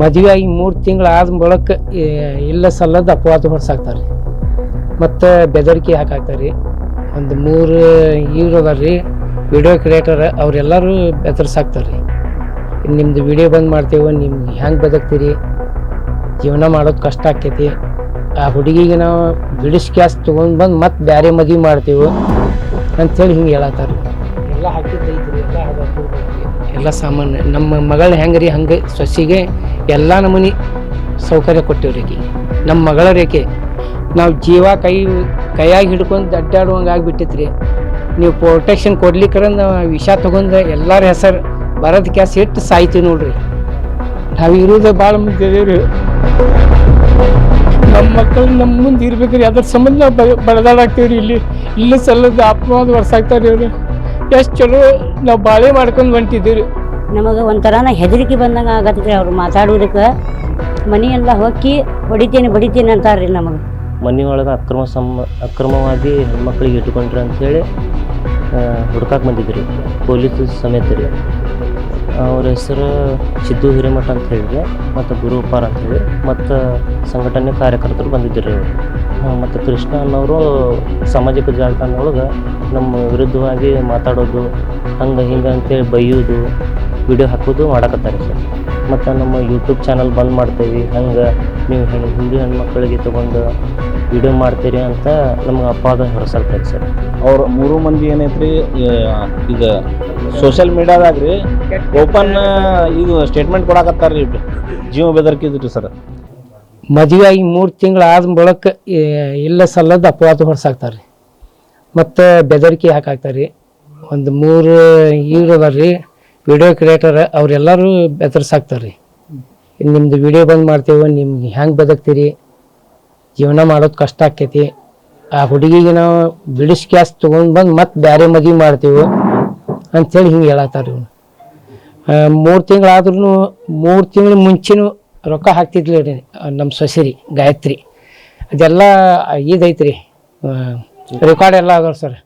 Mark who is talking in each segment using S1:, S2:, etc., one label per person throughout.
S1: ಮದುವೆ ಆಗಿ ಮೂರು ತಿಂಗಳು ಆದ ಬಳಕ ಇಲ್ಲ ಸಲ್ಲದ ಅಪವಾದ ಹೊಡ್ಸಾಕ್ತಾರೆ ಮತ್ತು ಬೆದರಿಕೆ ಹಾಕಾಕ್ತಾರೆ ರೀ ಒಂದು ಮೂರು ಈಗ ಅದಾರ ರೀ ವಿಡಿಯೋ ಕ್ರಿಯೇಟರ್ ಅವರೆಲ್ಲರೂ ಬೆದರ್ಸಾಕ್ತಾರೆ ರೀ ನಿಮ್ದು ವಿಡಿಯೋ ಬಂದ್ ಮಾಡ್ತೇವೆ ನಿಮ್ಗೆ ಹೆಂಗೆ ಬದುಕ್ತೀರಿ? ಜೀವನ ಮಾಡೋದು ಕಷ್ಟ ಆಕೈತಿ. ಆ ಹುಡುಗಿಗೆ ನಾವು ಬಿಡಿಸ್ ಕ್ಯಾಸ್ ತೊಗೊಂಡು ಬಂದು ಮತ್ತೆ ಬೇರೆ ಮದುವೆ ಮಾಡ್ತೀವಿ ಅಂಥೇಳಿ ಹಿಂಗೆ ಹೇಳತ್ತಾರ ಎಲ್ಲ ಎಲ್ಲ ಎಲ್ಲ ಸಾಮಾನು ನಮ್ಮ ಮಗಳ ಹೆಂಗೆ ರೀ ಹಂಗೆ ಸೊಸಿಗೆ ಎಲ್ಲ ನಮೂನಿ ಸೌಕರ್ಯ ಕೊಟ್ಟಿವ್ರಿ ರೇಖೆ ನಮ್ಮ ಮಗಳ ರೇಖೆ ನಾವು ಜೀವ ಕೈ, ಕೈಯಾಗಿ ಹಿಡ್ಕೊಂಡು ಅಡ್ಡಾಡುವಂಗೆ ಆಗಿಬಿಟ್ಟಿತ್ರಿ. ನೀವು ಪ್ರೊಟೆಕ್ಷನ್ ಕೊಡ್ಲಿಕ್ಕರ ನಾವು ವಿಷ ತೊಗೊಂಡ್ರೆ ಎಲ್ಲರ ಹೆಸರು ಬರೋದ್ ಕ್ಯಾಸ್ ಇಟ್ಟು ಸಾಯ್ತೀವಿ ನೋಡ್ರಿ. ನಾವು ಇರೋದೇ ಭಾಳ ಮುಂದೆ ದೇವ್ರಿ ನಮ್ಮ ಮಕ್ಕಳು ನಮ್ಮ ಮುಂದೆ ಇರ್ಬೇಕ್ರಿ, ಅದ್ರ ಸಂಬಂಧ ನಾವು ಇಲ್ಲಿ. ಇಲ್ಲಿ ಸಲ್ಲದ ಅಪವಾದ ರೀ ಅವ್ರಿ. ಎಷ್ಟು ಚಲೋ ನಾವು ಬಾಳೆ ಮಾಡ್ಕೊಂಡು ಹೊಂಟಿದ್ದೀವಿ
S2: ನಮಗೆ ಒಂಥರನ ಹೆದರಿಕೆ ಬಂದಂಗೆ ಆಗತ್ತೆ ಅವ್ರು ಮಾತಾಡೋದಕ್ಕೆ. ಮನೆಯೆಲ್ಲ ಹೋಗಿ ಹೊಡಿತೀನಿ ಅಂತಾರೆ ರೀ ನಮಗೆ.
S3: ಮನೆಯೊಳಗೆ ಅಕ್ರಮ ಸಮ ಅಕ್ರಮವಾಗಿ ಹೆಣ್ಮಕ್ಳಿಗೆ ಇಟ್ಕೊಂಡ್ರಿ ಅಂಥೇಳಿ ಹುಡ್ಕಾಕ್ ಬಂದಿದ್ರು, ಪೊಲೀಸ್ ಸಮೇತ ರೀ. ಅವ್ರ ಹೆಸರು ಸಿದ್ದು ಹಿರೇಮಠ ಅಂತ ಹೇಳಿದ್ರೆ ಮತ್ತು ಗುರು ಉಪಾರ್ ಅಂತ ಹೇಳಿ ಮತ್ತು ಸಂಘಟನೆ ಕಾರ್ಯಕರ್ತರು ಬಂದಿದ್ದರು ಅವರು. ಮತ್ತು ಕೃಷ್ಣ ಅನ್ನೋರು ಸಾಮಾಜಿಕ ಜಾಲತಾಣ ಒಳಗೆ ನಮ್ಮ ವಿರುದ್ಧವಾಗಿ ಮಾತಾಡೋದು, ಹಂಗೆ ಹಿಂಗೆ ಅಂತೇಳಿ ಬೈಯೋದು ವಿಡಿಯೋ ಹಾಕೋದು ಮಾಡಕತ್ತಾರೆ ಸರ್. ಮತ್ತು ನಮ್ಮ ಯೂಟ್ಯೂಬ್ ಚಾನಲ್ ಬಂದ್ ಮಾಡ್ತೇವೆ. ಹಂಗೆ ನೀವು ಹೆಣ್ಣು ಹಿಂದೂ ಹೆಣ್ಮಕ್ಳಿಗೆ ತೊಗೊಂಡು ವಿಡಿಯೋ ಮಾಡ್ತೀರಿ ಅಂತ ನಮ್ಗೆ ಅಪವಾದ ಹೊರಸಾಕ್ತಾರೆ ಸರ್.
S4: ಅವ್ರ ಮೂರು ಮಂದಿ ಏನೈತ್ರಿ ಈಗ ಸೋಷಿಯಲ್ ಮೀಡಿಯಾದಾಗ ರೀ ಓಪನ್ ಇದು ಸ್ಟೇಟ್ಮೆಂಟ್ ಕೊಡಕತ್ತಾರ ರೀ ಜೀವ ಬೆದರ್ಕಿದ್ರಿ ಸರ್.
S1: ಮದುವೆ ಆಗಿ ಮೂರು ತಿಂಗಳು ಆದ ಬಳಕ ಇಲ್ಲ ಸಲ್ಲದ ಅಪವಾದ ಹೊರಸಾಕ್ತಾರೆ ರೀ. ಮತ್ತು ಬೆದರಿಕೆ ಹಾಕಾಕ್ತಾರೆ ರೀ? ಒಂದು ಮೂರು ಈಗ ರೀ. ವಿಡಿಯೋ ಕ್ರಿಯೇಟರ್ ಅವರೆಲ್ಲರೂ ಬೆದರ್ಸಾಕ್ತಾರೆ ರೀ ನಿಮ್ದು ವಿಡಿಯೋ ಬಂದ್ ಮಾಡ್ತೇವೆ ನಿಮ್ಗೆ ಹೆಂಗೆ ಬದುಕ್ತೀರಿ? ಜೀವನ ಮಾಡೋದು ಕಷ್ಟ ಆಕೈತಿ. ಆ ಹುಡುಗಿಗೆ ನಾವು ಬಿಡಿಸ್ ಕ್ಯಾಸ್ ತೊಗೊಂಡು ಬಂದು ಮತ್ತೆ ಬೇರೆ ಮದುವೆ ಮಾಡ್ತೀವಿ ಅಂಥೇಳಿ ಹಿಂಗೆ ಹೇಳತ್ತಾರ ಇವನು ಮೂರು ತಿಂಗಳಾದ್ರೂ ಮೂರು ತಿಂಗಳ ಮುಂಚೆನೂ ರೊಕ್ಕ ಹಾಕ್ತಿದ್ಲು ರೀ ನಮ್ಮ ಸೊಸೆರಿ, ಗಾಯತ್ರಿ. ಅದೆಲ್ಲ ಇದೈತ್ರಿ. ರೆಕಾರ್ಡ್ ಎಲ್ಲ ಅದಾವ ಸರ್.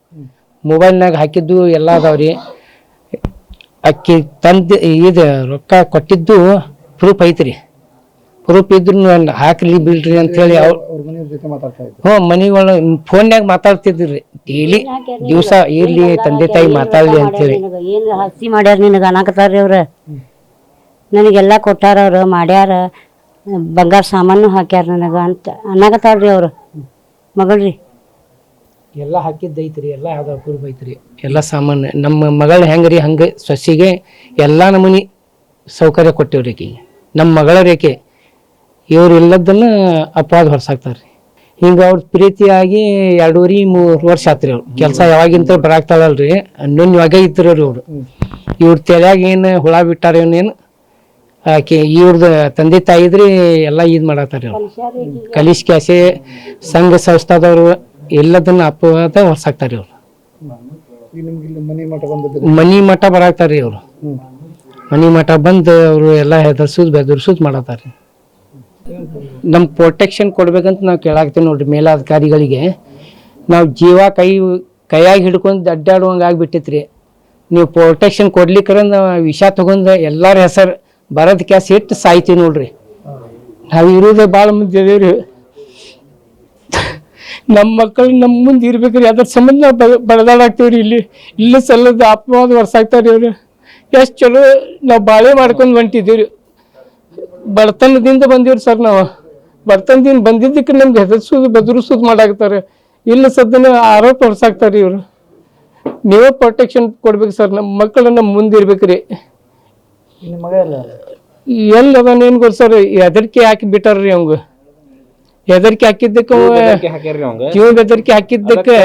S1: ಮೊಬೈಲ್ನಾಗ ಹಾಕಿದ್ದು ಎಲ್ಲ ಅದಾವ್ರಿ. ಅಕ್ಕಿ ತಂದು ಇದು ರೊಕ್ಕ ಕೊಟ್ಟಿದ್ದು ಪ್ರೂಫ್ ಐತ್ರಿ. ಪ್ರೂಫ್ ಇದ್ರು ಹಾಕ್ರಿ ಬಿಡ್ರಿ ಅಂತೇಳಿ ಅವ್ರು ಹ್ಞೂ ಮನೆ ಒಳಗೆ ಫೋನ್ಯಾಗ ಮಾತಾಡ್ತಿದ್ರಿ ಡೈಲಿ ದಿವಸ ಇರ್ಲಿ ತಂದೆ ತಾಯಿ ಮಾತಾಡ್ಲಿ ಅಂತೇಳಿ
S2: ಏನು ಹಸಿ ಮಾಡ್ಯಾರ ನಿನಗೆ ಅನಾಕತಾರ್ರಿ ಅವ್ರ? ನನಗೆಲ್ಲ ಕೊಟ್ಟಾರ ಅವ್ರು ಮಾಡ್ಯಾರ. ಬಂಗಾರ ಸಾಮಾನು ಹಾಕ್ಯಾರ ನನಗೆ ಅಂತ ಅನ್ನಕತ್ತಾರ್ರಿ ಅವ್ರು. ಮಗಳ್ರಿ
S1: ಎಲ್ಲ ಹಾಕಿದ್ದೈತ್ರಿ ಎಲ್ಲ ಯಾವ್ದು ಅಪೂರ್ವ ಐತ್ರಿ. ಎಲ್ಲ ಸಾಮಾನ್ಯ ನಮ್ಮ ಮಗಳ ಹೆಂಗ್ರಿ ಹಂಗೆ ಸಸಿಗೆ ಎಲ್ಲ ನಮೂನಿ ಸೌಕರ್ಯ ಕೊಟ್ಟಿವ್ರಿ ಆಕಿಗೆ ನಮ್ಮ ಮಗಳ ರೇಖೆ ಇವ್ರು ಇಲ್ಲದನ್ನ ಅಪವಾದ ಹೊರಸಾಕ್ತಾರೆ ಹಿಂಗೆ ಅವ್ರ ಪ್ರೀತಿಯಾಗಿ ಎರಡೂವರೆ ಮೂರು ವರ್ಷ ಆತ್ರಿ ಅವ್ರು. ಕೆಲಸ ಯಾವಾಗಿಂತ ಬರಾಕ್ತಾಳಲ್ರಿ ಯಾವಾಗ ಇದ್ರು ಅವ್ರು ಇವ್ರ ತಲೆಯಾಗ ಏನು ಹುಳ ಬಿಟ್ಟಾರ ಇವನೇನು ಆಕೆ ಇವ್ರದ್ದು ತಂದೆ ತಾಯಿದ್ರಿ ಎಲ್ಲ ಇದು ಮಾಡತ್ತಾರ ಅವ್ರು ಕಲಿಸ್ ಕ್ಯಾಸೆ ಸಂಘ ಸಂಸ್ಥಾದವರು ಎಲ್ಲದನ್ನ ಅಪವಾದ ಹೊರಸಾಕ್ತಾರೆ ಅವ್ರು. ಮನಿ ಮಠ ಬರಾಕ್ತಾರ್ರಿ ಅವ್ರು. ಮನಿ ಮಠ ಬಂದು ಅವರು ಎಲ್ಲ ಹೆದರ್ಸುದ್ ಬೆದರ್ಸುದ್ ಮಾಡತ್ತಾರ್ರಿ. ನಮ್ ಪ್ರೊಟೆಕ್ಷನ್ ಕೊಡ್ಬೇಕಂತ ನಾವು ಕೇಳಾಕ್ತೀವಿ ನೋಡ್ರಿ ಮೇಲಾಧಿಕಾರಿಗಳಿಗೆ. ನಾವು ಜೀವ ಕೈ ಕೈಯಾಗಿ ಹಿಡ್ಕೊಂಡು ಅಡ್ಡಾಡುವಂಗೆ ಆಗ್ಬಿಟ್ಟಿತ್ರಿ. ನೀವು ಪ್ರೊಟೆಕ್ಷನ್ ಕೊಡ್ಲಿಕ್ಕರ ವಿಷ ತಗೊಂಡು ಎಲ್ಲರ ಹೆಸರು ಬರೋದ್ ಕ್ಯಾಸ್ ಇಟ್ಟು ಸಾಯ್ತೀವಿ ನೋಡ್ರಿ. ನಾವು ಇರೋದೇ ಭಾಳ ಮುಂದೆ ಅದೇವ್ರಿ. ನಮ್ಮ ಮಕ್ಕಳು ನಮ್ಮ ಮುಂದೆ ಇರ್ಬೇಕ್ರಿ ಅದ್ರ ಸಂಬಂಧ ನಾವು ರೀ ಬಡದಾಡಾಕ್ತೀವ್ರಿ ಇಲ್ಲಿ. ಇಲ್ಲಿ ಸಲ್ಲದ ಅಪವಾದ ವರ್ಷಾಗ್ತಾರೆ ಇವರು ಎಷ್ಟು ಚಲೋ ನಾವು ಬಾಳೆ ಮಾಡ್ಕೊಂಡು ಹೊಂಟಿದ್ದೀವ್ರಿ. ಬಡತನದಿಂದ ಬಂದೀವ್ರಿ ಸರ್ ನಾವು. ಬಡತನದಿಂದ ಬಂದಿದ್ದಕ್ಕೆ ನಮ್ಗೆ ಹೆದರ್ಸೋದು ಬೆದರಿಸೋದು ಮಾಡಾಕ್ತಾರೆ ಇಲ್ಲಿ ಸದ್ದನ ಆರೋಪ ಹೊರಸಾಕ್ತಾರೆ ಇವರು. ನೀವೇ ಪ್ರೊಟೆಕ್ಷನ್ ಕೊಡ್ಬೇಕು ಸರ್. ನಮ್ಮ ಮಕ್ಕಳು ನಮ್ಮ ಮುಂದೆ ಇರ್ಬೇಕ್ರಿ. ಎಲ್ಲಿ ಅದಾನೇನು ಗೊತ್ತ ಸರ್. ಹೆದರಿಕೆ ಹಾಕಿ ಬಿಟ್ಟಾರ್ರಿ ಅವಂಗ. ಹೆದರಿಕೆ ಹಾಕಿದ್ದಕ್ಕೆ ಜೀವ ಬೆದರಿಕೆ ಹಾಕಿದ್ದಕ್ಕೆ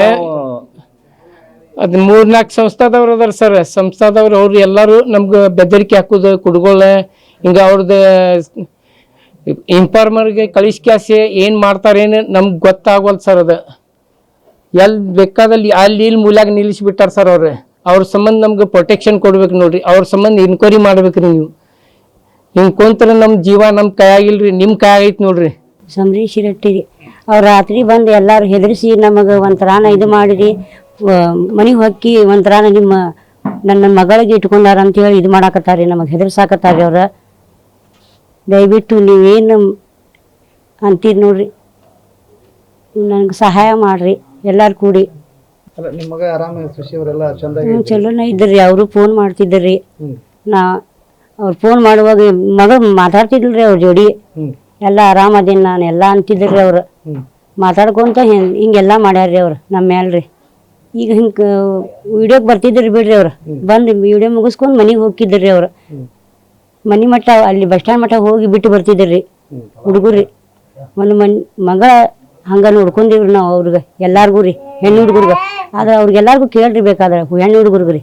S1: ಅದ್ ಮೂರ್ನಾಲ್ಕು ಸಂಸ್ಥಾದವ್ರು ಅದಾರ ಸರ್. ಸಂಸ್ಥಾದವ್ರು ಅವ್ರು ಎಲ್ಲರೂ ನಮ್ಗೆ ಬೆದರಿಕೆ ಹಾಕುದು ಕುಡ್ಗೋಳ ಹಿಂಗ ಅವ್ರದ್ದು ಇನ್ಫಾರ್ಮರ್ಗೆ ಕಳಿಸ್ ಕ್ಯಾಸಿ ಏನ್ ಮಾಡ್ತಾರೇನು ನಮ್ಗೆ ಗೊತ್ತಾಗವಲ್ ಸರ್ ಅದು. ಎಲ್ಲಿ ಬೇಕಾದಲ್ಲಿ ಅಲ್ಲಿ ಇಲ್ಲಿ ಮೂಲಾಗ ನಿಲ್ಲಿಸ್ಬಿಟ್ಟಾರ ಸರ್ ಅವ್ರು. ಅವ್ರ ಸಂಬಂಧ ನಮ್ಗೆ ಪ್ರೊಟೆಕ್ಷನ್ ಕೊಡ್ಬೇಕು ನೋಡ್ರಿ. ಅವ್ರ ಸಂಬಂಧ ಇನ್ಕ್ವೈರಿ ಮಾಡ್ಬೇಕ್ರಿ ನೀವು. ಹಿಂಗೆ ಕುಂತ್ರ ನಮ್ಮ ಜೀವ ನಮ್ಮ ಕೈಯಾಗಿಲ್ರಿ ನಿಮ್ಮ ಕೈಯಾಗೈತಿ ನೋಡ್ರಿ.
S2: ಶಿರಟ್ಟಿ ರೀ ಅವ್ರು ರಾತ್ರಿ ಬಂದು ಎಲ್ಲರೂ ಹೆದರಿಸಿ ನಮಗೆ ಒಂಥರಾನ ಇದು ಮಾಡಿರಿ. ಮನೆಗೆ ಹೊಕ್ಕಿ ಒಂಥರಾನ ನಿಮ್ಮ ನನ್ನ ಮಗಳಿಗೆ ಇಟ್ಕೊಂಡಾರ ಅಂತ ಹೇಳಿ ಇದು ಮಾಡಾಕತ್ತಾರಿ ನಮಗೆ ಹೆದರ್ಸಾಕತ್ತಾರೆ ಅವ್ರ. ದಯವಿಟ್ಟು ನೀವೇನು ಅಂತೀರಿ ನೋಡ್ರಿ. ನನಗೆ ಸಹಾಯ ಮಾಡ್ರಿ ಎಲ್ಲಾರು ಕೂಡಿ. ಹ್ಞೂ ಚಲೋನೇ ಇದ್ರಿ ಅವರು ಫೋನ್ ಮಾಡ್ತಿದ್ರಿ
S5: ರೀ
S2: ನಾ ಅವ್ರು ಫೋನ್ ಮಾಡುವಾಗ ಮಗ ಮಾತಾಡ್ತಿದ್ಲ್ರಿ ಅವ್ರ ಜೋಡಿ. ಎಲ್ಲ ಆರಾಮದೀನಿ ನಾನು ಎಲ್ಲ ಅಂತಿದ್ರಿ ಅವ್ರು. ಮಾತಾಡ್ಕೊಂತ ಹಿಂಗ್ ಹಿಂಗೆಲ್ಲ ಮಾಡ್ಯಾರ್ರಿ ಅವ್ರು ನಮ್ಮ ರೀ ಈಗ ಹಿಂಗೆ ವಿಡಿಯೋಗೆ ಬರ್ತಿದ್ರಿ ಬಿಡ್ರಿ ಅವ್ರು. ಬಂದು ವಿಡಿಯೋ ಮುಗಿಸ್ಕೊಂಡು ಮನೆಗೆ ಹೋಗಿದ್ರಿ ಅವ್ರು. ಮನೆ ಮಟ್ಟ ಅಲ್ಲಿ ಬಸ್ ಸ್ಟ್ಯಾಂಡ್ ಮಟ್ಟ ಹೋಗಿ ಬಿಟ್ಟು ಬರ್ತಿದ್ರಿ. ಹುಡುಗರಿ ಒಂದು ಮನ್ ಮಗ ಹಂಗ ನೋಡ್ಕೊಂಡಿವ್ರಿ ನಾವು ಅವ್ರಿಗೆ ಎಲ್ಲಾರ್ಗು ರೀ ಹೆಣ್ಣು ಹುಡುಗರ್ಗ. ಆದ್ರೆ ಅವ್ರಿಗೆಲ್ಲರಿಗೂ ಕೇಳ್ರಿ ಬೇಕಾದ್ರೆ ಹೆಣ್ಣು ಹುಡುಗರ್ಗೆ ರೀ.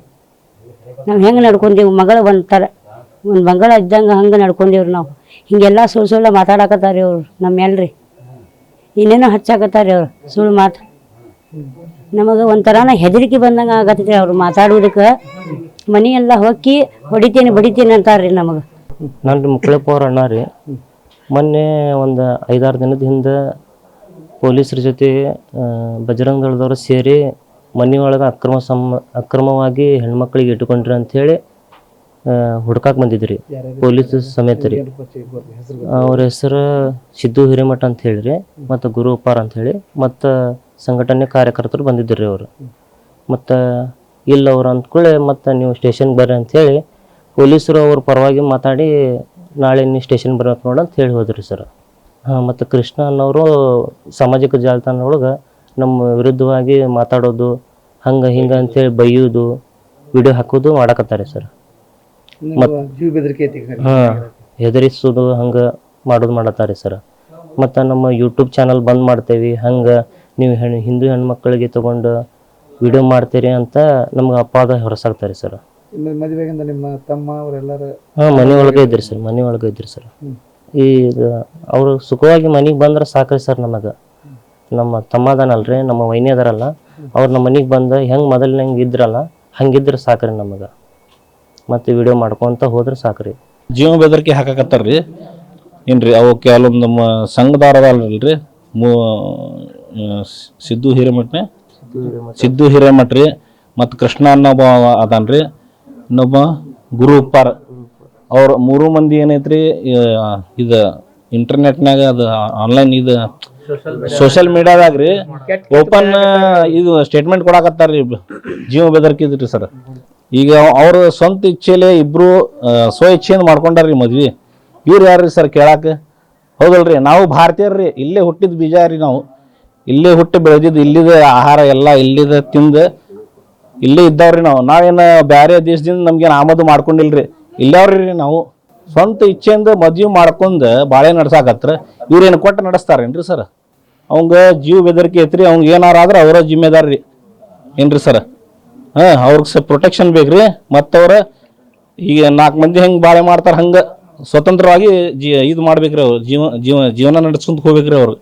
S2: ನಾವು ಹೆಂಗೆ ನಡ್ಕೊಂಡೇವು ಮಗಳ ಒಂಥರ ಒಂದು ಮಗಳ ಇದ್ದಂಗೆ ಹಂಗೆ ನಡ್ಕೊಂಡೇವ್ರಿ ನಾವು. ಹಿಂಗೆಲ್ಲ ಸುಳ್ಳು ಸುಳ್ಳು ಮಾತಾಡಕತ್ತಾರಿ ಅವರು ನಮ್ಮ ಎಲ್ರಿ. ಇನ್ನೇನೋ ಹಚ್ಚಾಕತ್ತಾರಿ ಅವ್ರು ಸುಳ್ಳು ಮಾತು. ನಮಗೆ ಒಂಥರನ ಹೆದರಿಕೆ ಬಂದಂಗೆ ಆಗತ್ತೈತ್ರಿ ಅವ್ರು ಮಾತಾಡೋದಕ್ಕೆ. ಮನೆಯೆಲ್ಲ ಹೊಕ್ಕಿ ಹೊಡಿತೀನಿ ಬಡಿತೀನಿ ಅಂತಾರ್ರಿ ನಮಗೆ.
S3: ನನ್ನ ಮುಕ್ಕಳಪ್ಪ ಅವ್ರ ಅಣ್ಣ ರೀ. ಮೊನ್ನೆ ಒಂದು ಐದಾರು ದಿನದ ಹಿಂದೆ ಪೊಲೀಸರ ಜೊತೆ ಬಜರಂಗ ದಳದವ್ರು ಸೇರಿ ಮನೆಯೊಳಗೆ ಅಕ್ರಮ ಸಮ, ಅಕ್ರಮವಾಗಿ ಹೆಣ್ಮಕ್ಳಿಗೆ ಇಟ್ಕೊಂಡ್ರಿ ಅಂಥೇಳಿ ಹುಡ್ಕಾಕ್ ಬಂದಿದ್ರಿ. ಪೊಲೀಸ್ ಸಮೇತ ರೀ. ಅವ್ರ ಹೆಸರು ಸಿದ್ದು ಹಿರೇಮಠ ಅಂತ ಹೇಳಿ ಮತ್ತು ಗುರು ಉಪ್ಪಾರ್ ಅಂತ ಹೇಳಿ, ಮತ್ತು ಸಂಘಟನೆ ಕಾರ್ಯಕರ್ತರು ಬಂದಿದ್ದರು ರೀ ಅವರು. ಮತ್ತು ಇಲ್ಲ ಅವ್ರು ಅಂದ್ಕೊಳ್ಳಿ ಮತ್ತು ನೀವು ಸ್ಟೇಷನ್ಗೆ ಬರ್ರಿ ಅಂಥೇಳಿ ಪೊಲೀಸರು ಅವ್ರ ಪರವಾಗಿ ಮಾತಾಡಿ ನಾಳೆ ನೀವು ಸ್ಟೇಷನ್ ಬರ್ಬೇಕು ನೋಡಿ ಅಂತ ಹೇಳಿ ಹೋದ್ರಿ ಸರ್. ಹಾಂ, ಮತ್ತು ಕೃಷ್ಣ ಅನ್ನೋರು ಸಾಮಾಜಿಕ ಜಾಲತಾಣ ಒಳಗೆ ನಮ್ಮ ವಿರುದ್ಧವಾಗಿ ಮಾತಾಡೋದು, ಹಂಗೆ ಹಿಂಗೆ ಅಂತೇಳಿ ಬೈಯೋದು, ವಿಡಿಯೋ ಹಾಕೋದು ಮಾಡಕತ್ತಾರೆ ಸರ್.
S5: ಜೀವ ಬೆದರಿಕೆ ಐತಿ ಈಗ.
S3: ಹಾಂ ಹೆದರಿಸೋದು ಹಂಗೆ ಮಾಡೋದು ಮಾಡತ್ತಾರೆ ಸರ್. ಮತ್ತು ನಮ್ಮ ಯೂಟ್ಯೂಬ್ ಚಾನಲ್ ಬಂದ್ ಮಾಡ್ತೇವೆ ಹಂಗೆ ನೀವು ಹೆಣ್ಣು ಹಿಂದೂ ಹೆಣ್ಮಕ್ಳಿಗೆ ತಗೊಂಡು ವಿಡಿಯೋ ಮಾಡ್ತೀರಿ ಅಂತ ನಮ್ಗೆ ಅಪವಾದ ಹೊರಸಾಗ್ತಾರೆ ಸರ್.
S5: ನಿಮ್ಮ ಮದುವೆಗಿಂದ ನಿಮ್ಮ ತಮ್ಮ ಅವರೆಲ್ಲರೂ
S3: ಹಾಂ ಮನೆ ಒಳಗೆ ಇದ್ರಿ ಸರ್ ಮನೆ ಒಳಗೆ ಇದ್ರಿ ಸರ್. ಈ ಅವರು ಸುಖವಾಗಿ ಮನೆಗೆ ಬಂದ್ರೆ ಸಾಕ್ರಿ ಸರ್ ನಮಗೆ. ನಮ್ಮ ತಮ್ಮ ಅದಾನಲ್ರಿ ನಮ್ಮ ವೈನಿ ಅದಾರಲ್ಲ ಅವ್ರು ನಮ್ಮ ಮನೆಗೆ ಬಂದು ಹೆಂಗೆ ಮೊದಲು ಹೆಂಗೆ ಇದ್ರಲ್ಲ ಹಂಗಿದ್ರೆ ಸಾಕ್ರಿ ನಮಗೆ. ಮತ್ತು ವಿಡಿಯೋ ಮಾಡ್ಕೊತ ಹೋದ್ರೆ ಸಾಕ್ರಿ.
S4: ಜೀವ ಬೆದರಿಕೆ ಹಾಕಾಕತ್ತಾರ್ರಿ. ಏನ್ರಿ ಅವು ಕೆಲವೊಂದು ನಮ್ಮ ಸಂಘದಾರ ಅಲ್ರಿ ಮೂ ಸಿದ್ದು ಹಿರೇಮಠನೆ? ಸಿದ್ದು ಹಿರೇಮಠ. ರೀ ಮತ್ತು ಕೃಷ್ಣ ಅನ್ನೋ ಅದಾನ್ರಿ. ಇನ್ನೊಬ್ಬ ಗುರು ಉಪ್ಪಾರ. ಅವ್ರ ಮೂರು ಮಂದಿ ಏನೈತ್ರಿ ಇದು ಇಂಟರ್ನೆಟ್ನಾಗ ಅದು ಆನ್ಲೈನ್ ಇದು ಸೋಷಿಯಲ್ ಮೀಡಿಯಾದಾಗ ರೀ ಓಪನ್ ಇದು ಸ್ಟೇಟ್ಮೆಂಟ್ ಕೊಡಾಕತ್ತಾರ್ರಿ. ಜೀವ ಬೆದರಿಕೆ ಇದ್ರಿ ಸರ್. ಈಗ ಅವ್ರ ಸ್ವಂತ ಇಚ್ಛೆಲೆ ಇಬ್ರು ಆ, ಸ್ವ ಇಚ್ಛೆಯಿಂದ ಮಾಡ್ಕೊಂಡಾರ್ರಿ ಮದ್ವಿ. ಇವ್ರು ಯಾರ್ರಿ ಸರ್ ಕೇಳಾಕ? ಹೌದಲ್ರಿ ನಾವು ಭಾರತೀಯರ್ರಿ ಇಲ್ಲೇ ಹುಟ್ಟಿದ ಬೀಜ ರೀ ನಾವು. ಇಲ್ಲೇ ಹುಟ್ಟಿ ಬೆಳೆದಿದ್ದು ಇಲ್ಲಿದ ಆಹಾರ ಎಲ್ಲ ಇಲ್ಲಿದ ತಿಂದು ಇಲ್ಲೇ ಇದ್ದಾವ್ರಿ ನಾವು. ನಾವೇನು ಬ್ಯಾರೆ ದೇಶದಿಂದ ನಮ್ಗೇನು ಆಮದು ಮಾಡ್ಕೊಂಡಿಲ್ರಿ. ಇಲ್ಲವ್ರಿ ನಾವು. ಸ್ವಂತ ಇಚ್ಛೆಯಿಂದ ಮದ್ವೆ ಮಾಡ್ಕೊಂಡು ಬಾಳೆ ನಡ್ಸಾಕತ್ರ ಇವ್ರೇನು ಕೊಟ್ಟು ನಡೆಸ್ತಾರೇನ್ರಿ ಸರ್? ಅವಂಗೆ ಜೀವ ಬೆದರಿಕೆ ಐತ್ರಿ ಅವ್ಗೆ ಏನಾರಾದ್ರೆ ಅವರ ಜಿಮ್ಮೆದಾರ ರೀ ಏನ್ರಿ ಸರ್? ಹಾಂ, ಅವ್ರಿಗೆ ಸ ಪ್ರೊಟೆಕ್ಷನ್ ಬೇಕ್ರಿ. ಮತ್ತವ್ರ ಈಗ ನಾಲ್ಕು ಮಂದಿ ಹೆಂಗೆ ಬಾಳೆ ಮಾಡ್ತಾರೆ ಹಂಗೆ ಸ್ವತಂತ್ರವಾಗಿ ಜಿ, ಇದು ಮಾಡ್ಬೇಕ್ರಿ ಅವ್ರು. ಜೀವ ಜೀವ ಜೀವನ ನಡೆಸ್ಕೊಂತ ಹೋಗ್ಬೇಕ್ರಿ ಅವ್ರು.